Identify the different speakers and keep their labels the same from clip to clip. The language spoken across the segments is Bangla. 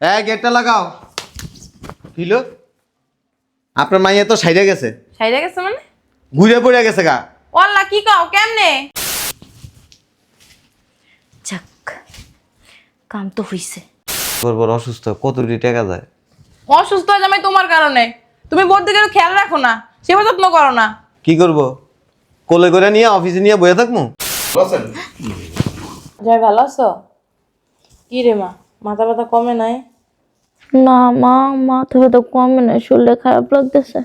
Speaker 1: হ্যাঁ গেটটা লাগাও। কিলো আপনার মাইয়া তো সাইডে গেছে।
Speaker 2: সাইডে গেছে মানে?
Speaker 1: ঘুরে পড়ে গেছে গা।
Speaker 2: ওয়াল্লা কি কও কেমনে?
Speaker 3: যাক কাম তো হইছে।
Speaker 1: বড় বড় অসুস্থ কত কোটি টাকা যায়?
Speaker 2: অসুস্থ হয়ে জামাই তোমার কারণে। তুমি বোর দিকে খেয়াল রাখো না সেবা যত্ন করো না।
Speaker 1: কি করব? কোলে করে নিয়ে অফিসে নিয়ে বসে থাকব বসেন
Speaker 2: জয় ভালো আছো? কি রে মা মাথা ব্যথা কমে নাই?
Speaker 3: না মা মাথা ব্যথা কমে না শরীরে খারাপ লাগতেছে।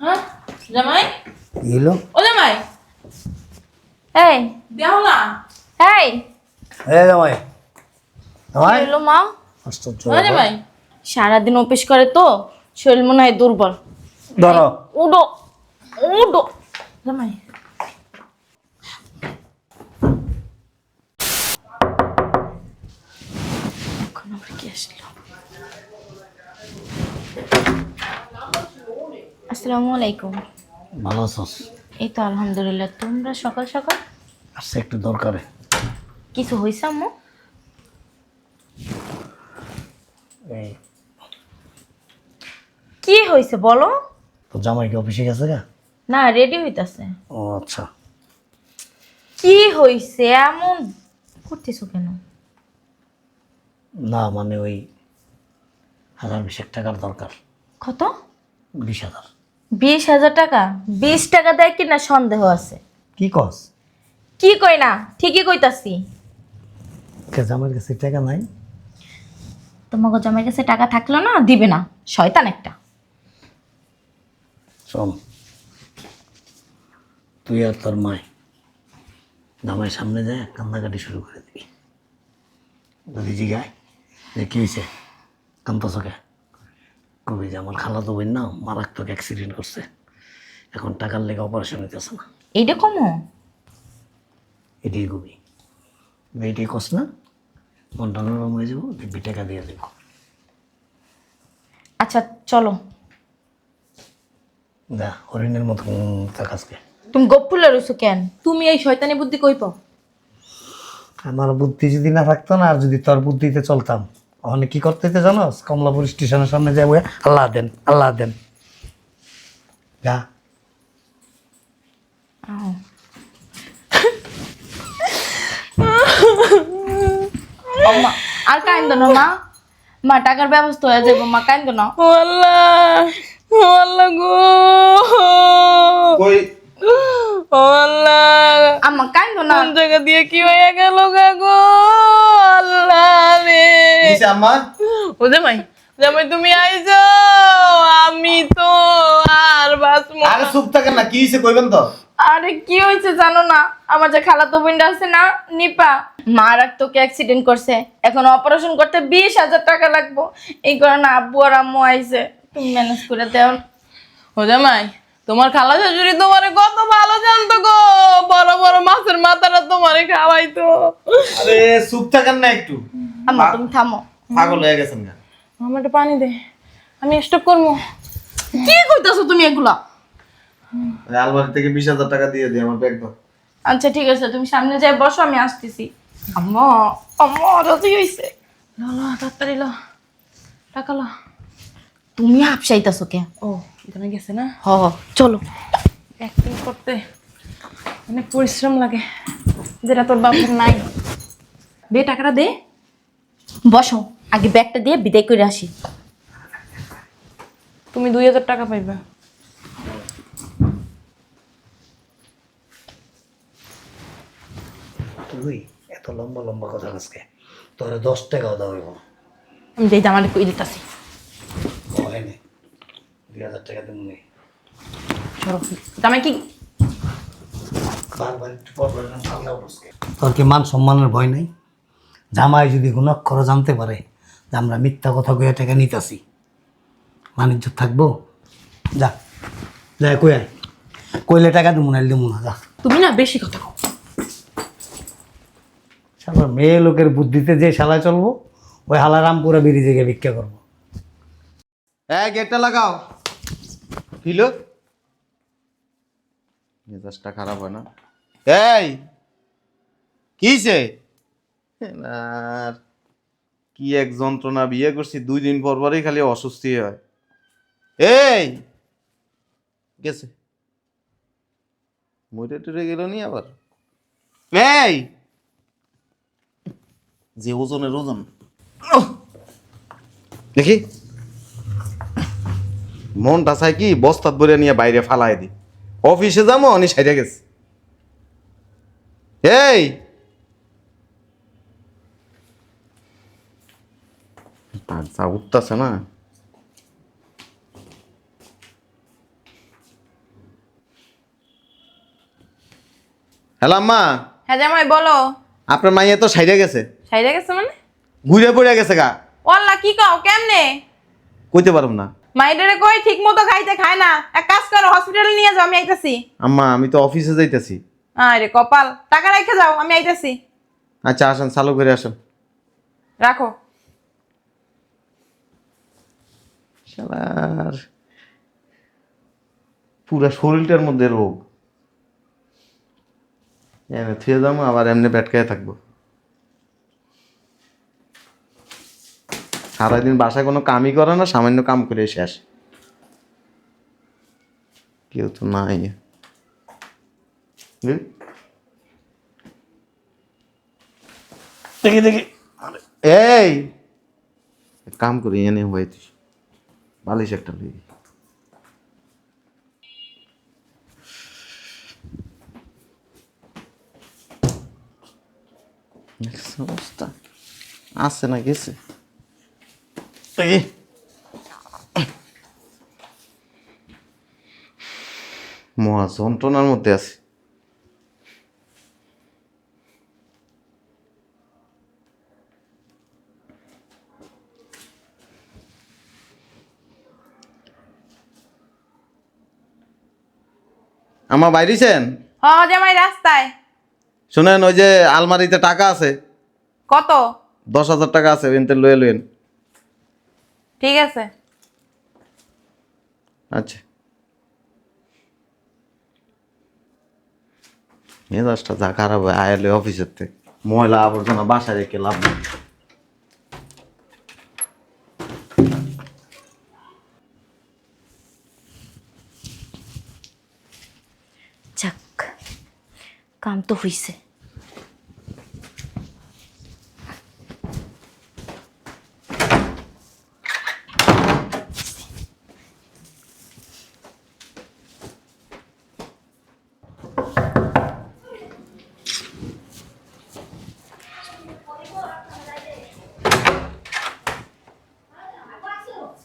Speaker 2: হ্যাঁ জামাই?
Speaker 4: এলো।
Speaker 2: ও জামাই?
Speaker 3: এই।
Speaker 2: দেও না?
Speaker 3: এই।
Speaker 4: এ জামাই। জামাই?
Speaker 3: এলো মা।
Speaker 4: আশ্চর্য
Speaker 2: জামাই।
Speaker 3: সারাদিন অফিস করে তো শরীর মনে হয় দুর্বল।
Speaker 4: ধরো।
Speaker 3: উডো উডো।
Speaker 2: জামাই।
Speaker 3: এখন আবার কি আসলো? আসসালামু আলাইকুম।
Speaker 4: ভালো আছোস?
Speaker 3: এই তো আলহামদুলিল্লাহ। তোমরা সকাল সকাল?
Speaker 4: আসছে একটু দরকারে।
Speaker 3: কিছু হয়েছে আম্মু?
Speaker 4: এই।
Speaker 3: কি হয়েছে বলো?
Speaker 4: তো জামাই কি অফিসে গেছে গা?
Speaker 3: না রেডি হইতাছে।
Speaker 4: ও আচ্ছা।
Speaker 3: কি হয়েছে এমন করতেছো কেন?
Speaker 4: না মানে ওই হাজার বিশেক টাকার দরকার।
Speaker 3: কত?
Speaker 4: বিশ হাজার।
Speaker 3: বিশ হাজার টাকা? বিশ টাকা দেয় কিনা সন্দেহ আছে।
Speaker 4: কি কস?
Speaker 3: কি কই না? ঠিকই কইতাছি।
Speaker 4: কে জামাইয়ের কাছে টাকা নাই?
Speaker 3: তোমাকে জামাই কাছে টাকা থাকল না দিবে না। শয়তান একটা।
Speaker 4: শোন তুই আর তোর মায় জামাই সামনে যায় কান্নাকাটি শুরু করে দিবি। যদি জিগায় যে কী হয়েছে কান্ত চোখে কবি যে আমার খালা তো না মারাত্মক অ্যাক্সিডেন্ট করছে। এখন টাকার লেগে অপারেশন হইতেছে না।
Speaker 3: এইটা কমো?
Speaker 4: এটাই কবি। এইটাই কস না মনটা নরম হয়ে যাব দেখবি টাকা দিয়ে দেবো।
Speaker 3: আচ্ছা চলো।
Speaker 4: যা হরিণের মতো তাকাসকে
Speaker 3: তুমি গোপ ফুলে রইছো কেন?
Speaker 2: তুমি এই শয়তানি বুদ্ধি কই পাও?
Speaker 4: আমার বুদ্ধি যদি না থাকতো না আর যদি তোর বুদ্ধিতে চলতাম ওখানে কি করতে জানোস কমলাপুর স্টেশনের সামনে যাব আল্লাহ দেন আল্লাহ দেন।
Speaker 3: আর কাইন্দ না মা? মা টাকার ব্যবস্থা হয়ে যাব মা কাইন্দ না।
Speaker 2: ওয়াল্লা ওয়াল্লা গো।
Speaker 1: কই?
Speaker 2: ওয়াল্লা
Speaker 3: আম্মা কাইন্দ না।
Speaker 2: কোন জায়গা দিয়ে কি হয়ে গেল গো? আল্লাহ।
Speaker 1: কিসে আম্মা?
Speaker 2: ও জামাই জামাই তুমি আইছো আমি তো আর
Speaker 1: আরে চুপ থাকেন না কি হয়েছে কইবেন তো?
Speaker 3: আরে কি হয়েছে জানো না আমার যে খালাতো বোনটা আছে না নিপা মারাত্মক অ্যাক্সিডেন্ট করছে। এখন অপারেশন করতে বিশ হাজার টাকা লাগবো। এই কারণে আব্বু আর আম্মু আইছে তুমি ম্যানেজ করে দেও।
Speaker 2: ও জামাই তোমার খালা শাশুড়ি তোমারে কত ভালো জানতো গো বড় বড় মাছের মাথাটা তোমারে খাওয়াইতো।
Speaker 1: আরে চুপ থাকেন না একটু।
Speaker 3: আম্মা তুমি থামো।
Speaker 1: পাগল হয়ে গেছেন গা।
Speaker 2: আমার একটু পানি দে। আমি স্টপ করব।
Speaker 3: কি করতেছো তুমি এগুলা?
Speaker 1: আলমারি থেকে বিশ হাজার টাকা দিয়ে দিই আমার ব্যাগ দাও।
Speaker 3: আচ্ছা ঠিক আছে তুমি সামনে যাই বসো আমি আসতেছি। আম্মা আম্মা রাজি হইছে।
Speaker 2: ল ল তাড়াতাড়ি ল। টাকা ল।
Speaker 3: তুমি হাফসাইতেছো কে?
Speaker 2: ও এখানে গেছে না?
Speaker 3: হ হ, চলো।
Speaker 2: অ্যাক্টিং করতে অনেক পরিশ্রম লাগে। যেটা তোর বাপের নাই। দে টাকাটা দে।
Speaker 3: বসো আগে ব্যাগটা দিয়ে বিদায় করে আসি।
Speaker 2: তুমি দুই হাজার টাকা পাইবে।
Speaker 4: তুই এত লম্বা লম্বা কথা আজকে তোর দশ টাকাও দাও এবং
Speaker 2: আমি যেই জামাটা কই দিতেছি।
Speaker 4: হয়নি দুই হাজার টাকা দেবো নি।
Speaker 2: সরো। জামাই কি।
Speaker 4: তোর কি মান সম্মানের ভয় নাই? জামাই যদি গুণাক্ষর জানতে পারে যে আমরা মিথ্যা কথা কয়ে টাকা নিতেছি বাণিজ্য থাকব? যা যা কই আয়। কইলে টাকা দেবো না দেবো না যা।
Speaker 2: তুমি না বেশি কথা কও।
Speaker 4: শালা মেয়ে লোকের বুদ্ধিতে যে শালায় চলবো ওই হালা রামপুরা ব্রিজে গিয়ে ভিক্ষা করব।
Speaker 1: হ্যাঁ গেটটা লাগাও। কিলো মেজাজটা খারাপ হয় না। এই কিছে আর কি এক যন্ত্রণা, বিয়ে করছি, দুই দিন পর পরই খালি অস্বস্তি হয়। এই! গেছে। মরে টরে গেল নি আবার? এই! যে ওজনের ওজন! দেখি। মনটা চাই কি, বস্তাত ভরে নিয়ে বাইরে ফালাই দি। অফিসে যাব অনি সাইডে গেছে। এই! তার যা উঠতেছে না? হ্যালো আম্মা।
Speaker 2: হ্যাঁ জামাই বলো।
Speaker 1: আপনার মাইয়া তো সাইডে গেছে।
Speaker 2: সাইডে গেছে মানে?
Speaker 1: ঘুরে পড়ে গেছে গা।
Speaker 2: ওল্লা কি কও কেমনে?
Speaker 1: কইতে পারব না।
Speaker 2: মাইডারে কই ঠিক মতো খাইতে খায় না। এক কাজ করো হসপিটালে নিয়ে যাও আমি আইতাছি।
Speaker 1: আম্মা আমি তো অফিসে যাইতেছি।
Speaker 2: আরে কপাল টাকা রেখে যাও আমি আইতাছি।
Speaker 1: আচ্ছা আসেন চালু করে আসেন।
Speaker 2: রাখো।
Speaker 1: শালার পুরা শরীরটার মধ্যে রোগ। এমনি থুয়ে যাব আবার এমনি ব্যাটকায় থাকব। সারাদিন বাসায় কোনো কামই করে না সামান্য কাম করে এসে আসে কেউ তো নাই।
Speaker 4: দেখি দেখি।
Speaker 1: এই! কাম করি এনে হয়েছিস বালিশ একটা লই অবস্থা। আছে না গেছে? মহা যন্ত্রণার মধ্যে আছে। আমার বাইরেছেন?
Speaker 2: হ জামাই রাস্তায়।
Speaker 1: শুনেন ওই যে আলমারিতে টাকা আছে।
Speaker 2: কত?
Speaker 1: দশ হাজার টাকা আছে এনতে লয়ে লইন
Speaker 2: ঠিক আছে।
Speaker 1: আচ্ছা। মেজাজটা যা খারাপ হয় আয়ালে অফিসের থেকে। ময়লা আবর্জনা বাসায় রেখে লাভ নেই
Speaker 3: যাক কাম তো হইছে।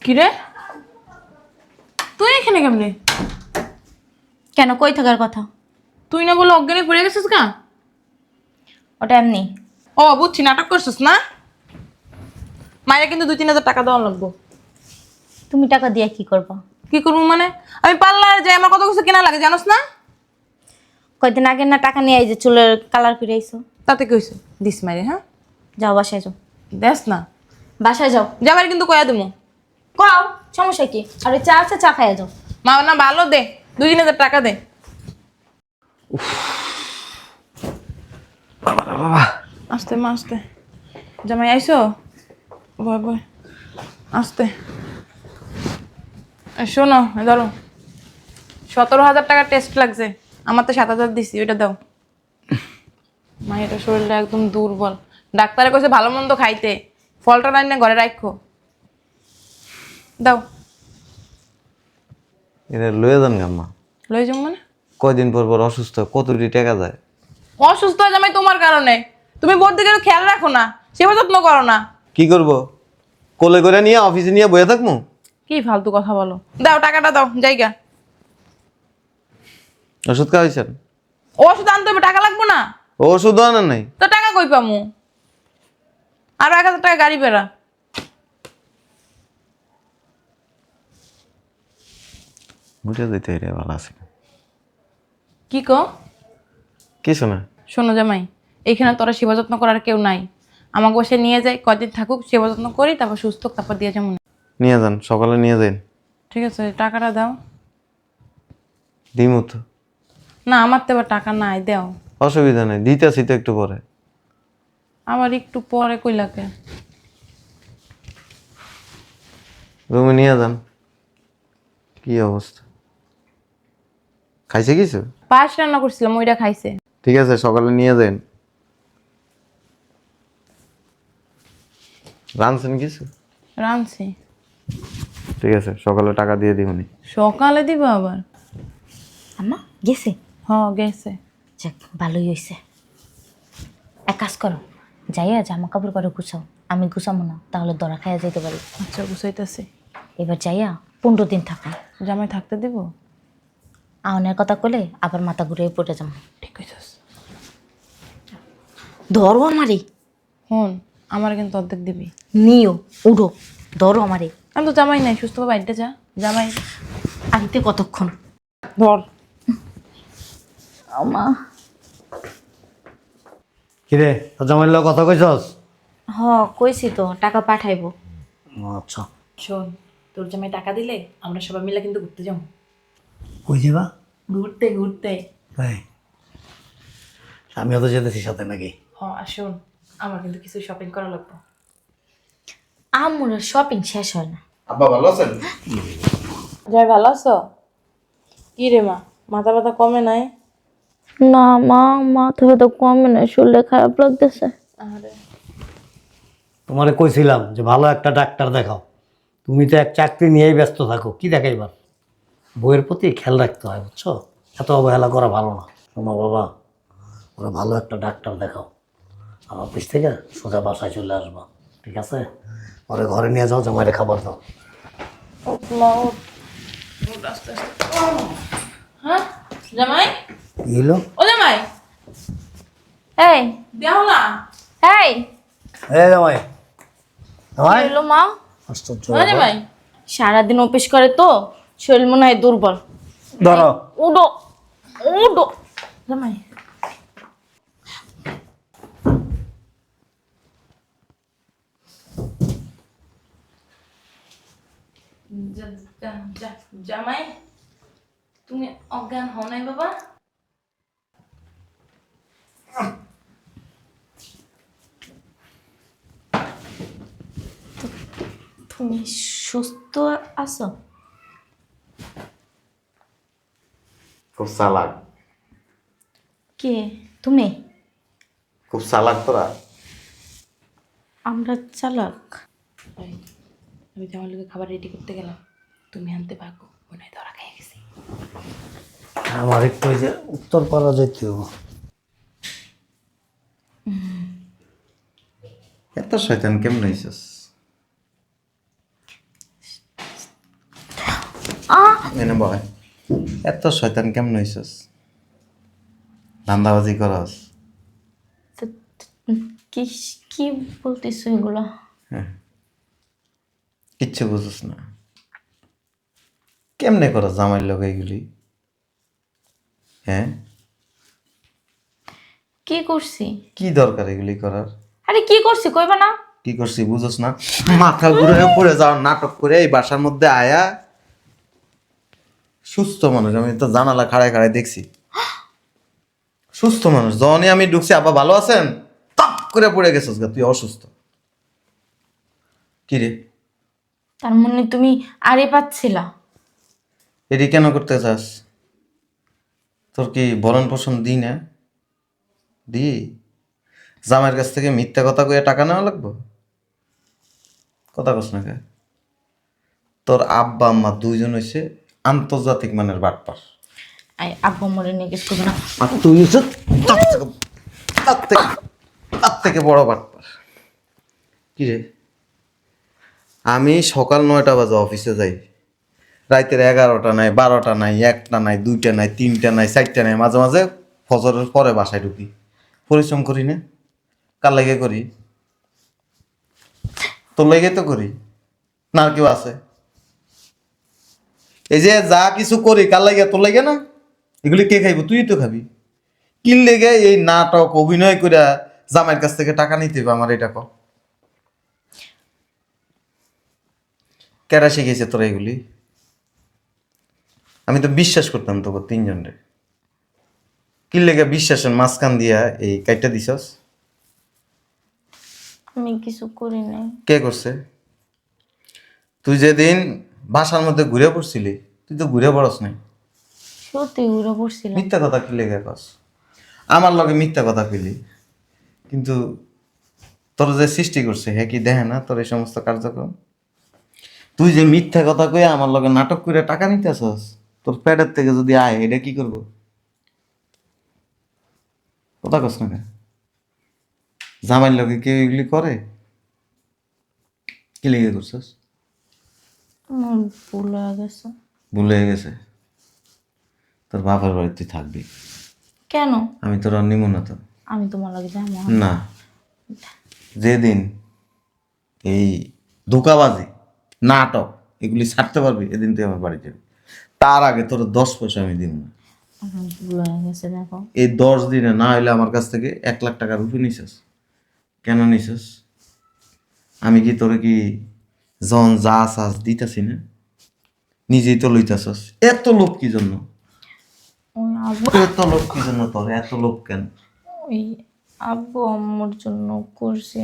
Speaker 2: কি রে তুই এখানে কেমনে?
Speaker 3: কেন? কই থাকার কথা?
Speaker 2: তুই না বলে অজ্ঞানে পড়ে গেছিস গা?
Speaker 3: ওটা এমনি।
Speaker 2: ও বুঝছি নাটক করছিস না? মায়ের কিন্তু দুই তিন হাজার টাকা দেওয়া লাগবো।
Speaker 3: তুমি টাকা দিয়ে কি করবা?
Speaker 2: কি করব মানে? আমি পার্লারে যাই আমার কত কিছু কেনা লাগে জানোস না?
Speaker 3: কয়দিন আগে না টাকা নিয়ে যে চুলের কালার করে আইছো।
Speaker 2: তাতে কি হয়েছে? দিস মাইরে হ্যাঁ?
Speaker 3: যাও বাসায় যাও।
Speaker 2: দেখ না।
Speaker 3: বাসায় যাও।
Speaker 2: যাবার কিন্তু কয়া দেবো
Speaker 3: কও সমস্যা কি? আর চা আছে চা খাইয়া যাও।
Speaker 2: মা না ভালো দে। দুই তিন হাজার টাকা দে। আসতে মা আসতে জামাই আইসো আসতে এই শোনো ধরো সতেরো হাজার টাকা টেস্ট লাগছে। আমার তো সাত হাজার দিছি ওইটা দাও। মা এটা শরীরটা একদম দুর্বল। ডাক্তারে কইছে ভালো মন্দ খাইতে। ফলটা নাই না ঘরে রাখো দাও।
Speaker 1: এটা লয়ে যান গাম্মা
Speaker 2: যাও মানে?
Speaker 1: কয়দিন পর পর অসুস্থ কতটি টাকা যায়?
Speaker 2: অসুস্থ হয়ে জামাই তোমার কারণে। তুমি বোর দিকে খেয়াল রাখো না সেবা যত্ন করো না।
Speaker 1: কি করব? কোলে করে নিয়ে অফিসে নিয়ে বয়ে থাকব
Speaker 2: কি ফালতু কথা বলো। দাও টাকাটা দাও জায়গা।
Speaker 1: ওষুধ খাওয়াইছেন?
Speaker 2: ওষুধ আনতে হবে টাকা লাগবো না?
Speaker 1: ওষুধ আনার নাই?
Speaker 2: তো টাকা কই পামু? আরও এক হাজার টাকা গাড়ি বেড়া
Speaker 1: বুঝে দিতে রে ভালো আছে
Speaker 2: কি কো?
Speaker 1: কিছু না
Speaker 2: শোনো জামাই এখানে তোরা সেবা যত্ন করার কেউ নাই। আমাকে বসে নিয়ে যাই কয়দিন থাকুক সেবা যত্ন করি তারপর সুস্থ হোক, তারপর দিয়ে যেমন
Speaker 1: নিয়ে যান সকালে নিয়ে যান
Speaker 2: ঠিক আছে টাকাটা দাও।
Speaker 1: দিমু তো।
Speaker 2: না আমার তো এবার টাকা নাই দাও।
Speaker 1: অসুবিধা নেই দিতেছি তো একটু পরে।
Speaker 2: আবার একটু পরে কই লাগে
Speaker 1: রুমে নিয়ে যান। কি অবস্থা? খাইছে কিছু?
Speaker 2: পায়েস রান্না করছিলাম ওইটা খাইছে।
Speaker 1: ঠিক আছে সকালে নিয়ে যান। রানছেন কিছু?
Speaker 2: রাঁধছি।
Speaker 1: ঠিক আছে সকালে টাকা দিয়ে দিবনি
Speaker 2: সকালে দিব আবার।
Speaker 3: আম্মা গেছে?
Speaker 2: হ গেছে।
Speaker 3: যাক ভালোই হয়েছে এক কাজ করো যাইয়া জামা কাপড় করে গুছাও। আমি গুছাবো না তাহলে দরা খাইয়া যেতে পারি।
Speaker 2: আচ্ছা গুছাইতেছি।
Speaker 3: এবার যাইয়া পনেরো দিন থাকা।
Speaker 2: জামাই থাকতে দিব?
Speaker 3: আউনের কথা কলে আবার মাথা ঘুরে পড়ে যাব
Speaker 2: ঠিক হইতেছে
Speaker 3: ধরো আমারে।
Speaker 2: হন আমার কিন্তু অর্ধেক দিবি।
Speaker 3: নিও উঠো ধরো আমারে।
Speaker 2: আমি তো জামাই নাই সুস্থ বাড়িতে যা জামাই।
Speaker 3: আনতে কতক্ষণ?
Speaker 2: ধর।
Speaker 3: আমা।
Speaker 4: কিরে তোর জামাইয়ের লগে কথা কইছস?
Speaker 3: হ কইছি তো টাকা পাঠাইবো।
Speaker 4: আচ্ছা।
Speaker 2: শোন তোর জামাই টাকা দিলে আমরা সবাই মিলে কিন্তু ঘুরতে যাব।
Speaker 4: কই যাবা
Speaker 2: ঘুরতে ঘুরতে।
Speaker 4: তাই? আমিও তো যেতেছি সাথে নাকি?
Speaker 2: হ শোন আমার কিন্তু কিছু শপিং করা লাগবে।
Speaker 3: আমার শপিং শেষ হয় না।
Speaker 1: আব্বা ভালো আছেন?
Speaker 2: যাই ভালো আছো? কি রে মা? মাথা ব্যথা কমে নাই?
Speaker 5: না মা মাথা ব্যথা কমে না শরীরে খারাপ লাগতেছে।
Speaker 2: আরে।
Speaker 4: তোমারে কইছিলাম যে ভালো একটা ডাক্তার দেখাও। তুমি তো এক চাকরি নিয়েই ব্যস্ত থাকো কি দেখাইবার? বইয়ের প্রতি খেয়াল রাখতে হয় বুঝছ? এত অবহেলা করা ভালো না। শোনো বাবা ওরা ভালো একটা ডাক্তার দেখাও। আমার অফিস থেকে সোজা বাসায় চলে আসবা ঠিক আছে? ওরে ঘরে নিয়ে যাও জামাইরে খাবার দাও।
Speaker 2: হ্যাঁ জামাই?
Speaker 4: কি
Speaker 2: ও জামাই।
Speaker 5: এই।
Speaker 2: দেও না।
Speaker 5: এই।
Speaker 4: এ জামাই। জামাই?
Speaker 5: হলো মা?
Speaker 4: আশ্চর্য
Speaker 2: জামাই।
Speaker 5: সারাদিন অফিস করে তো। শরীর মনে হয় দুর্বল।
Speaker 4: ধরো
Speaker 5: উডো উডো।
Speaker 2: জামাই। জামাই তুমি অজ্ঞান হও নাই বাবা।
Speaker 3: তুমি সুস্থ আছো?
Speaker 1: খুব চালাক
Speaker 3: কে? তুমি?
Speaker 1: খুব চালাক তোরা?
Speaker 3: আমরা চালাক।
Speaker 2: আমি তোমার লোকে খাবার রেডি করতে গেলাম। তুমি আনতে পারব মনে হয় ধরা খেয়ে গেছি।
Speaker 4: আমার একটু ওই যে উত্তর পাড়া যেতে হবে
Speaker 1: এত শয়তান কেমন হইছস? এনে বয়। এত শয়তান কেমন হইছস? ধান্দাবাজি করস।
Speaker 3: কি কি বলতেছো এগুলো?
Speaker 1: কিচ্ছু বুঝস না। কেমনে করস জামাইয়ের লোক এগুলি? হ্যাঁ?
Speaker 3: কি করছি?
Speaker 1: কি দরকার এগুলি করার?
Speaker 3: আরে কি করছি কইবা না?
Speaker 1: কি করছি বুঝস না? মাথা ঘুরে পড়ে যাওয়ার নাটক করে এই বাসার মধ্যে আয়া সুস্থ মানুষ আমি তো জানালা খাড়ায় খাড়ায় দেখছি। সুস্থ মানুষ যখনই আমি ঢুকছি আব্বা ভালো আছেন? তাপ করে পড়ে গেছিস তুই অসুস্থ। কি রে?
Speaker 3: তার মানে তুমি আরে পাচ্ছিলা?
Speaker 1: এটি কেন করতে চাস? তোর কি ভরণ পোষণ দিই না? দি জামাইয়ের কাছ থেকে মিথ্যা কথা কয়ে টাকা নেওয়া লাগবো? কথা কস না কে? তোর আব্বা আম্মা দুইজন হইছে আন্তর্জাতিক মানের বাটপার।
Speaker 3: আই আব্বু মরে নিয়ে করবে না
Speaker 1: আর তুই হচ্ছে তার থেকে তার থেকে তার থেকে বড় বাটপার। কি রে? আমি সকাল নয়টা বাজে অফিসে যাই। রাতের এগারোটা নাই বারোটা নাই একটা নাই দুইটা নাই তিনটা নাই চারটা নাই মাঝে মাঝে ফজরের পরে বাসায় ঢুকি। পরিশ্রম করি না? কার লাগে করি? তোর লেগে তো করি। না আর কেউ আছে? এই যে যা কিছু করি কার লাগে তোর লাগে না? এগুলি কে খাইব? তুই তো খাবি। কি লেগে এই নাটক অভিনয় করে জামাইয়ের কাছ থেকে টাকা নিতে হবে আমার এটা কেরা শিখেছে তোরা এগুলি? আমি তো বিশ্বাস করতাম তোকে তিনজন রে কি লেগে বিশ্বাসের মাঝখান দিয়া এই কাইটটা দিছস?
Speaker 3: আমি কিছু করি নাই।
Speaker 1: কে করছে? তুই যেদিন বাসার মধ্যে ঘুরে পড়ছিলি? তুই তো ঘুরে পড়স নাই।
Speaker 3: সত্যি উড়ে পড়ছিলাম।
Speaker 1: মিথ্যা কথা কি লেগে কস? আমার লগে মিথ্যা কথা কইলি। কিন্তু তোর যে সৃষ্টি করছে হ্যাঁ কি দেখে না তোর এই সমস্ত কার্যক্রম? তুই যে মিথ্যা কথা কয়ে আমার লগে নাটক করে টাকা নিতেছস তোর প্যাডের থেকে যদি আয় এটা কি করব? কথা কস না? জামাইয়ের লগে কেউ এগুলি করে? কি লেগে করছস?
Speaker 3: ভুল গেছে।
Speaker 1: ভুলে গেছে? তোর বাবার বাড়িতে থাকবি?
Speaker 3: কেন?
Speaker 1: আমি তোর নিমো না তো।
Speaker 3: আমি তোমার লাগে
Speaker 1: না। যেদিন এই ধোকাবাজি নাটক এগুলি ছাড়তে পারবি এদিন তুই আমার বাড়ি যাবি। তার আগে তোর দশ পয়সা আমি দিব না। এই দশ দিনে না হইলে আমার কাছ থেকে এক লাখ টাকা রুপি নিছিস। কেন নিছিস? আমি কি তোরে কি জন যা চাস দিতেছি না? নিজেই তো লইতাছস। এত লোভ কি জন্য?
Speaker 3: ওই আব্বু
Speaker 1: এত লোভ কি জন্য তোর? এত লোভ কেন?
Speaker 3: ওই আব্বু আম্মুর জন্য করছে।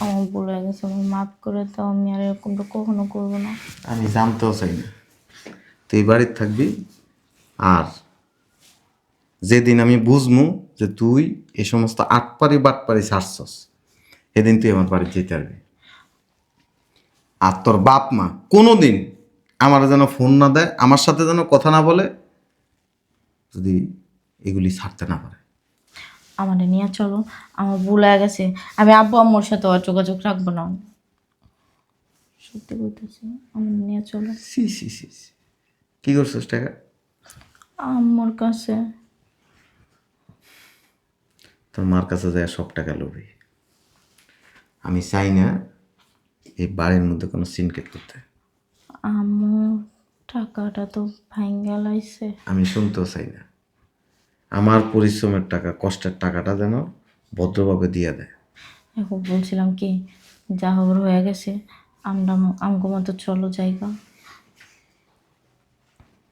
Speaker 3: আমার হয়ে গেছে আমার মাফ করে দাও আমি আর এরকমটা কখনো করব না।
Speaker 1: আমি জানতেও চাই না। তুই বাড়িতে থাকবি আর যেদিন আমি বুঝমু যে তুই এই সমস্ত আটপারি বাটপারি ছাড়ছস সেদিন তুই আমার বাড়ি যেতে পারবি। আর তোর বাপ মা কোনো দিন আমার যেন ফোন না দেয় আমার সাথে যেন কথা না বলে যদি এগুলি ছাড়তে না পারে।
Speaker 3: আমাদের নিয়ে চলো আমার ভুল হয়ে গেছে। আমি আব্বু আম্মুর সাথে আর যোগাযোগ রাখব না। সত্যি বলতেছি আমার নিয়ে চলো।
Speaker 1: সি সি সি। কি করছিস টাকা?
Speaker 3: আম্মুর কাছে।
Speaker 1: তোর মার কাছে যায় সব টাকা লবি। আমি চাই না এই বাড়ির মধ্যে কোনো সিনকেট করতে?
Speaker 3: আম্মু টাকাটা তো ভাঙ্গা লাইছে
Speaker 1: আমি শুনতেও চাই না। আমার পরিশ্রমের টাকা কষ্টের টাকাটা যেন ভদ্রভাবে দিয়ে দেয়।
Speaker 3: এখন বলছিলাম কি যা হবার হয়ে গেছে আমরা আমগো মতো চলো জায়গা।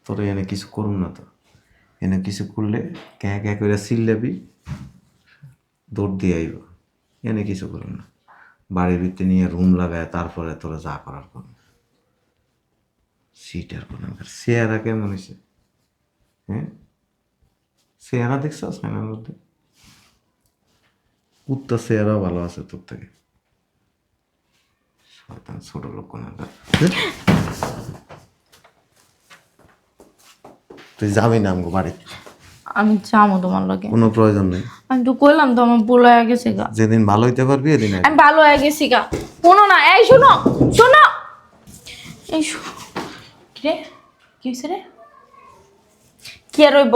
Speaker 1: তোর এনে কিছু করুন না তো। এনে কিছু করলে ক্যাঁ ক্যাঁ করে চিল্লাবি দৌড় দিয়ে আইব। এনে কিছু করুন না। বাড়ির ভিতরে নিয়ে রুম লাগায় তারপরে তোরা যা করার করুন সিটার কোন চেহারা কেমন হয়েছে? হ্যাঁ? চেহারা দেখছ সাইনার মধ্যে? কুত্তা চেহারাও ভালো আছে তোর থেকে। শয়তান ছোট লোক কোন তুই যাবি না আমগো বাড়িতে?
Speaker 3: আমি যাব তোমার লগে।
Speaker 1: কোনো প্রয়োজন নেই।
Speaker 3: আমি তো কইলাম তো আমার ভুল হয়ে গেছে গা।
Speaker 1: যেদিন ভালো হইতে পারবি এদিন
Speaker 3: আমি ভালো হয়ে গেছি গা। শোনো না এই শোনো শোনো। এই রে কি হয়েছে রে? কি আর রইব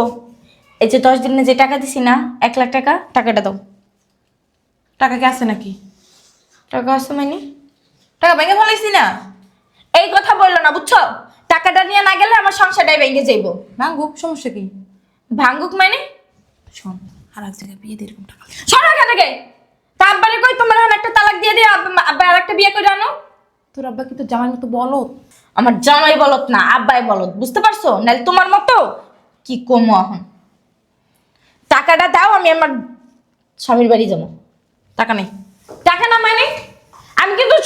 Speaker 3: এই যে দশ দিনে যে টাকা দিছি না এক লাখ টাকা টাকাটা দাও।
Speaker 2: টাকা কি আছে নাকি?
Speaker 3: টাকা আছে মানে?
Speaker 2: টাকা ভেঙে ফেলাইছি না।
Speaker 3: এই কথা বলল না বুঝছ? টাকাটা নিয়ে না গেলে আমার সংসারটাই ভেঙে যাইব।
Speaker 2: ভাঙ্গুক সমস্যা কি?
Speaker 3: ভাঙ্গুক মানে?
Speaker 2: শোন। আর এক জায়গায় বিয়ে দিয়ে এরকম টাকা
Speaker 3: সরো এখান থেকে। তা আব্বারে কই তোমার এখন একটা তালাক দিয়ে দিয়ে আব্বা- আর একটা বিয়ে করে আনো।
Speaker 2: তোর আব্বা কি তোর জামাই মতো বলো
Speaker 3: আমার জামাই বলত না আব্বাই বলত বুঝতে পারছ? নাহলে তোমার মতো? কি কমো এখন? টাকাটা দাও আমি আমার স্বামীর বাড়ি যাব।
Speaker 2: টাকা নেই।
Speaker 3: টাকা না মানে? আমি কিন্তু